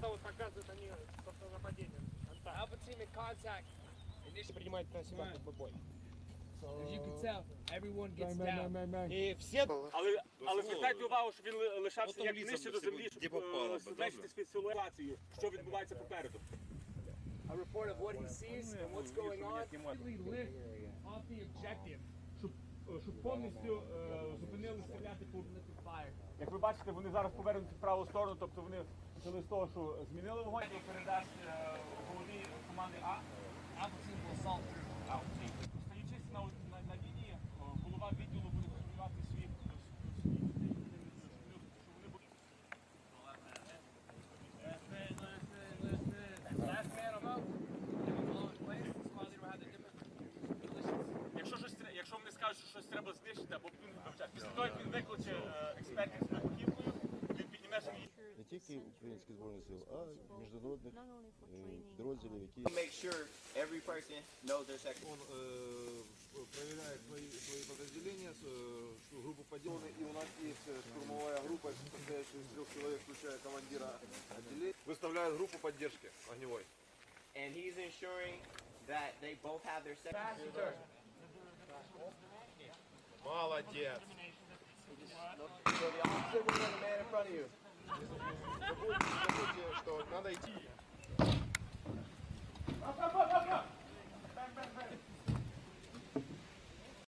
это вот показывают они, собственно, нападение. Контакт. Alpha team in contact. Инitially принимает на себя как бы бой. As you can tell, everyone gets down. И все Але, але звертайте увагу, що він ли- лишався Ну, там як лісом нижче би до всього, землі, де щоб попало е, би, зменшити добре. ситуацію, що відбувається попереду. A report of what he sees and what's going on. lift off the objective. Щоб, щоб повністю зупинили стріляти по Fire. Як ви бачите, вони зараз повернуті в праву сторону, тобто вони почали з того, що змінили вогонь передасть е, голові команди А. А, Стоячись на, на, на лінії, голова відділу буде контролювати свій. Якщо щось якщо вони скажуть, що щось треба знищити, або він. Після того, як він викличе е, експертів тільки українських збройних сил, а міжнародних Not only for е, training. підрозділів, які Make sure every person knows their sector. Он э, проверяет свои, свои подразделения, с, э, что группу поддержки. И у нас есть э, штурмовая группа, состоящая из трех человек, включая командира отделения. Выставляет группу поддержки огневой. And he's ensuring that they both have their sector. Молодец. So the officer will know the man in front of you. Забудьте, что надо идти.